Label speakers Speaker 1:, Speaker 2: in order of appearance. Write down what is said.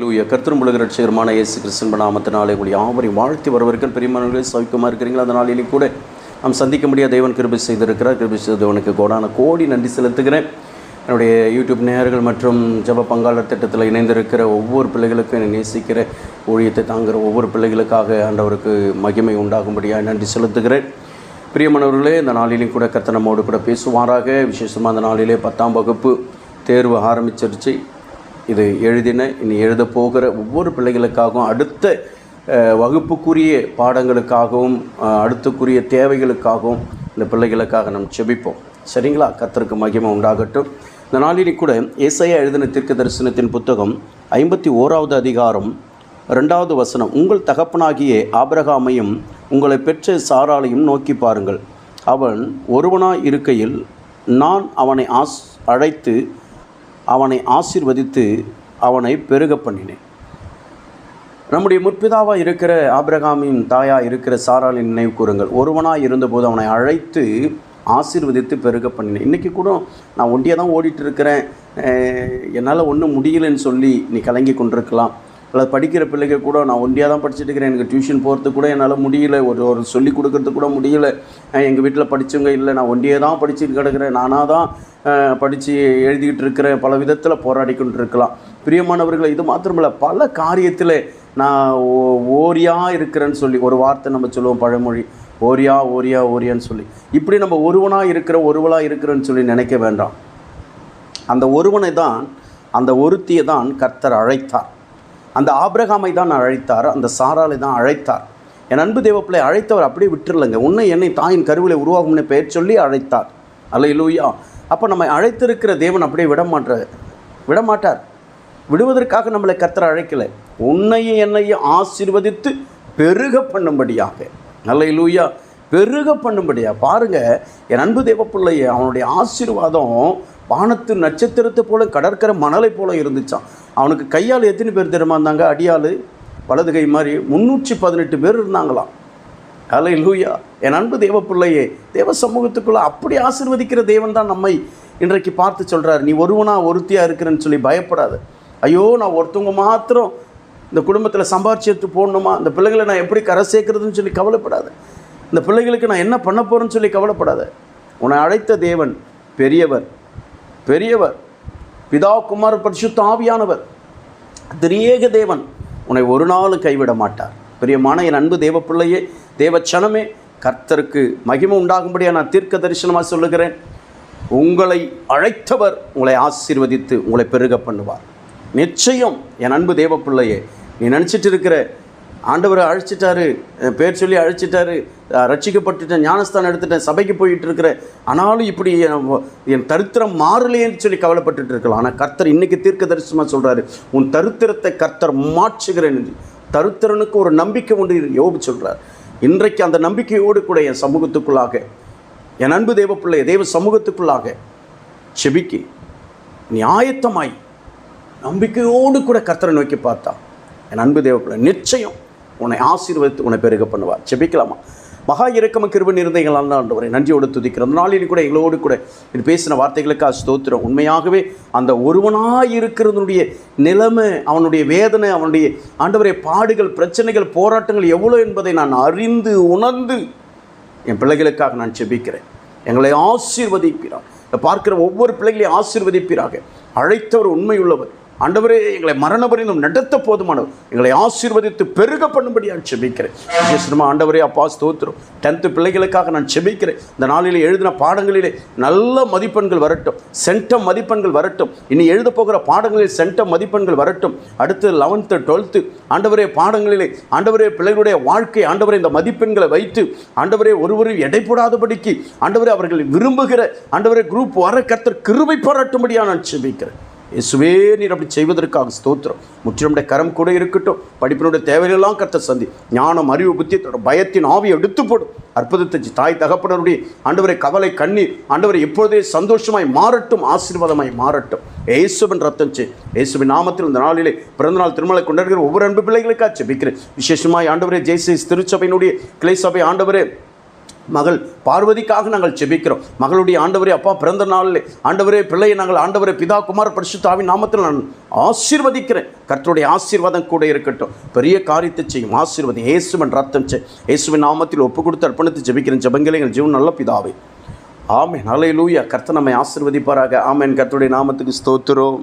Speaker 1: லூய கர்த்தரும் உலக ரட்சகருமான இயேசு கிறிஸ்தன் நாமத்தினாலே உங்களை யாவரையும் வாழ்த்தி வரவர்கள் பெரியமானவர்களே சௌக்கியமாக இருக்கிறீங்களா? அந்த நாளிலும் கூட நாம் சந்திக்க முடியாத தேவன் கிருபை செய்திருக்கிறார். கிருபை செய்தவனுக்கு கோடான கோடி நன்றி செலுத்துகிறேன். என்னுடைய யூடியூப் நேயர்கள் மற்றும் ஜப பங்காளர் திட்டத்தில் இணைந்திருக்கிற ஒவ்வொரு பிள்ளைகளுக்கும் என்னை நேசிக்கிற ஊழியத்தை தாங்குகிற ஒவ்வொரு பிள்ளைகளுக்காக ஆண்டவருக்கு மகிமை உண்டாகும்படியாக நன்றி செலுத்துகிறேன். பிரியமானவர்களே இந்த நாளிலும் கூட கர்த்தனமோடு கூட பேசுவாராக. விசேஷமாக அந்த நாளிலே பத்தாம் வகுப்பு தேர்வு ஆரம்பிச்சிருச்சு. இது எழுதின இனி எழுத போகிற ஒவ்வொரு பிள்ளைகளுக்காகவும் அடுத்த வகுப்புக்குரிய பாடங்களுக்காகவும் அடுத்துக்குரிய தேவைகளுக்காகவும் இந்த பிள்ளைகளுக்காக நாம் செபிப்போம். சரிங்களா? கத்தருக்கு மகிமை உண்டாகட்டும். இந்த நாளினி கூட இசையா எழுதின தீர்க்க தரிசனத்தின் புத்தகம் ஐம்பத்தி ஓராவது அதிகாரம் ரெண்டாவது வசனம். உங்கள் தகப்பனாகிய ஆபிரகாமையும் உங்களை பெற்ற சாராளையும் நோக்கி பாருங்கள். அவன் ஒருவனாய் இருக்கையில் நான் அவனை ஆஸ் அழைத்து அவனை ஆசீர்வதித்து அவனை பெருக பண்ணினேன். நம்முடைய முற்பிதாவாக இருக்கிற ஆபிரகாமின் தாயாக இருக்கிற சாராளின் நினைவு கூறுங்கள். ஒருவனாக இருந்தபோது அவனை அழைத்து ஆசீர்வதித்து பெருக பண்ணினேன். இன்றைக்கி கூட நான் ஒண்டியாக தான் ஓடிட்டு இருக்கிறேன். என்னால் ஒன்றும் முடியலன்னு சொல்லி நீ கலங்கி கொண்டிருக்கலாம். அல்லது படிக்கிற பிள்ளைங்க கூட நான் ஒண்டியாக தான் படிச்சுட்டு இருக்கிறேன். எனக்கு டியூஷன் போகிறதுக்கு கூட என்னால் முடியல. ஒரு ஒரு சொல்லி கொடுக்கறதுக்கு கூட முடியல. எங்கள் வீட்டில் படித்தவங்க இல்லை. நான் ஒண்டியே தான் படிச்சுட்டு கிடக்கிறேன். நானாக தான் படித்து எழுதிக்கிட்டு இருக்கிறேன். பல விதத்தில் போராடி இருக்கலாம். பிரியமானவர்களை இது மாத்திரமில்ல. பல காரியத்தில் நான் ஓ- ஓரியா இருக்கிறேன்னு சொல்லி ஒரு வார்த்தை நம்ம சொல்லுவோம் பழமொழி. ஓரியா ஓரியா ஓரியான்னு சொல்லி. இப்படி நம்ம ஒருவனாக இருக்கிற ஒருவளாக இருக்கிறேன்னு சொல்லி நினைக்க வேண்டாம். அந்த ஒருவனை தான் அந்த ஒருத்தியை தான் கர்த்தர் அழைத்தார். அந்த ஆபிரகாமை தான் அழைத்தார் அந்த சாராலை தான் அழைத்தார். என் அன்பு தேவப்பிள்ளை அழைத்தவர் அப்படியே விட்டுருலங்க உன்னை என்னை தாயின் கருவிலை உருவாகும்னு பெயர் சொல்லி அழைத்தார். அல்லையிலூயா அப்போ நம்மை அழைத்திருக்கிற தேவன் அப்படியே விட மாட்டார் விட மாட்டார் விடுவதற்காக நம்மளை கத்தரை அழைக்கலை. உன்னையும் என்னையும் ஆசீர்வதித்து பெருக பண்ணும்படியாக. அல்லையிலூயா பெருக பண்ணும்படியா. பாருங்கள் என் அன்பு தேவப்பிள்ளைய அவனுடைய ஆசீர்வாதம் வானத்து நட்சத்திரத்தை போல கடற்கரை மணலை போல இருந்துச்சான் அவனுக்கு கையால் எத்தனை பேர் தெரியுமா இருந்தாங்க? அடியாள் வலது கை மாதிரி முந்நூற்றி பதினெட்டு பேர் இருந்தாங்களாம். அலை லூயா என் அன்பு தேவ பிள்ளையே தேவ சமூகத்துக்குள்ளே அப்படி ஆசீர்வதிக்கிற தேவன் தான் நம்மை இன்றைக்கு பார்த்து சொல்கிறார் நீ ஒருவனா ஒருத்தியாக இருக்கிறேன்னு சொல்லி பயப்படாத. ஐயோ நான் ஒருத்தவங்க மாத்திரம் இந்த குடும்பத்தில் சம்பாரிச்சு எடுத்து போடணுமா? இந்த பிள்ளைகளை நான் எப்படி கரை சேர்க்கறதுன்னு சொல்லி கவலைப்படாத. இந்த பிள்ளைகளுக்கு நான் என்ன பண்ண போகிறேன்னு சொல்லி கவலைப்படாத. உன்னை அழைத்த தேவன் பெரியவர். பெரியவர் பிதா குமார் பரிசுத்த ஆவியானவர் திரியேக தேவன் உன்னை ஒரு நாள் கைவிட மாட்டார். பிரியமான என் அன்பு தேவ பிள்ளையே தேவச்சனமே கர்த்தருக்கு மகிமை உண்டாகும்படியாக நான் தீர்க்க தரிசனமாக சொல்லுகிறேன். உங்களை அழைத்தவர் உங்களை ஆசீர்வதித்து உங்களை பெருக பண்ணுவார். நிச்சயம் என் அன்பு தேவ பிள்ளையே நீ நினச்சிட்டு இருக்கிற ஆண்டவரை அழைச்சிட்டாரு பேர் சொல்லி அழைச்சிட்டாரு ரட்சிக்கப்பட்டுட்டேன் ஞானஸ்தானம் எடுத்துட்டேன் சபைக்கு போயிட்டு இருக்கிற ஆனாலும் இப்படி என் என் தரித்திரம் மாறலையேன்னு சொல்லி கவலைப்பட்டுட்டு இருக்கலாம். ஆனால் கர்த்தர் இன்னைக்கு தீர்க்க தரிசனமாக சொல்கிறாரு உன் தரித்திரத்தை கர்த்தர் மாற்றுகிறேன் தருத்திரனுக்கு ஒரு நம்பிக்கை உண்டு யோபு சொல்கிறார் இன்றைக்கு அந்த நம்பிக்கையோடு கூட என் சமூகத்துக்குள்ளாக என் அன்பு தேவ பிள்ளை தேவ சமூகத்துக்குள்ளாக செபிக்கி நியாயத்தமாய் நம்பிக்கையோடு கூட கர்த்தரை நோக்கி பார்த்தா என் அன்பு தேவப்பிள்ளை நிச்சயம் உன்னை ஆசீர்வதித்து உன்னை பெருக பண்ணுவார். செபிக்கலாமா மகா இறக்கம கிருபன் இருந்தீங்கள் ஆண்டவரை நன்றியோடு துதிக்கிறோம். அந்த நாளில் கூட எங்களோடு கூட இது பேசின வார்த்தைகளுக்காக ஸ்தோத்திரம். உண்மையாகவே அந்த ஒருவனாக இருக்கிறதனுடைய நிலைமை அவனுடைய வேதனை அவனுடைய ஆண்டவரை பாடுகள் பிரச்சனைகள் போராட்டங்கள் எவ்வளோ என்பதை நான் அறிந்து உணர்ந்து என் பிள்ளைகளுக்காக நான் செபிக்கிறேன் எங்களை ஆசீர்வதிப்பீராக. பார்க்கிற ஒவ்வொரு பிள்ளைகளையும் ஆசீர்வதிப்பிறாக அழைத்தவர் உண்மையுள்ளவர். ஆண்டவரே எங்களை மரணபரிந்தும் நடத்த போதுமானவர். எங்களை ஆசீர்வதித்து பெருக பண்ணும்படியாக செபிக்கிறேன். விசேஷமா ஆண்டவரே அப்பா ஸ்தோத்திரம். டென்த்து பிள்ளைகளுக்காக நான் செபிக்கிறேன். இந்த நாளிலே எழுதின பாடங்களிலே நல்ல மதிப்பெண்கள் வரட்டும். சென்டம் மதிப்பெண்கள் வரட்டும். இனி எழுத போகிற பாடங்களில் சென்டம் மதிப்பெண்கள் வரட்டும். அடுத்து லெவன்த்து டுவெல்த்து ஆண்டவரே பாடங்களிலே ஆண்டவரே பிள்ளைகளுடைய வாழ்க்கை ஆண்டவரே இந்த மதிப்பெண்களை வைத்து ஆண்டவரே ஒருவரும் எடைப்படாதபடிக்கு ஆண்டவரே அவர்கள் விரும்புகிற ஆண்டவரே குரூப் வர கத்தர் கிருபை பாராட்டும்படியாக நான் செபிக்கிறேன். இயேசுவே நீர் அப்படி செய்வதற்காக ஸ்தோத்திரம். முற்றிலுடைய கரம் கூட இருக்கட்டும். படிப்பினுடைய தேவையெல்லாம் கர்த்தர் சந்தி. ஞானம் அறிவு புத்தி பயத்தின் ஆவியை எடுத்து போடும் அற்புதத்தை தாய் தகப்பனருடைய ஆண்டவரை கவலை கண்ணீர் ஆண்டவரை எப்பொழுதே சந்தோஷமாய் மாறட்டும் ஆசீர்வாதமாய் மாறட்டும். இயேசுவின் ரத்தம் செய். இயேசுவின் நாமத்தில் இந்த நாளிலே பிறந்தநாள் திருமலை கொண்டாடுகிற ஒவ்வொரு அன்பு பிள்ளைகளுக்காக செபிக்கிறேன். விசேஷமாய் ஆண்டவரே ஜெய்சேஸ் திருச்சபையினுடைய கிளை சபை ஆண்டவரே மகள் பார்வதிக்காக நாங்கள் ஜெபிக்கிறோம். மகளுடைய ஆண்டவரே அப்பா பிறந்த நாளில் ஆண்டவரே பிள்ளையை நாங்கள் ஆண்டவரே பிதா குமார் பரிசுத்தாவின் நாமத்தில் நான் ஆசீர்வதிக்கிறேன். கர்த்தருடைய ஆசீர்வாதம் கூட இருக்கட்டும். பெரிய காரியத்தை செய்யும் ஆசீர்வாதம். இயேசுவன் ரத்தம் செய் இயேசுவின் நாமத்தில் ஒப்பு கொடுத்து அர்ப்பணித்து ஜெபிக்கிறேன். ஜபங்களை எங்கள் ஜீவன் நல்ல பிதாவே. நல்ல லூயா கர்த்தனம்மை நம்மை ஆசீர்வதிப்பாராக. ஆமேன். கர்த்தருடைய நாமத்துக்கு ஸ்தோத்திரம்.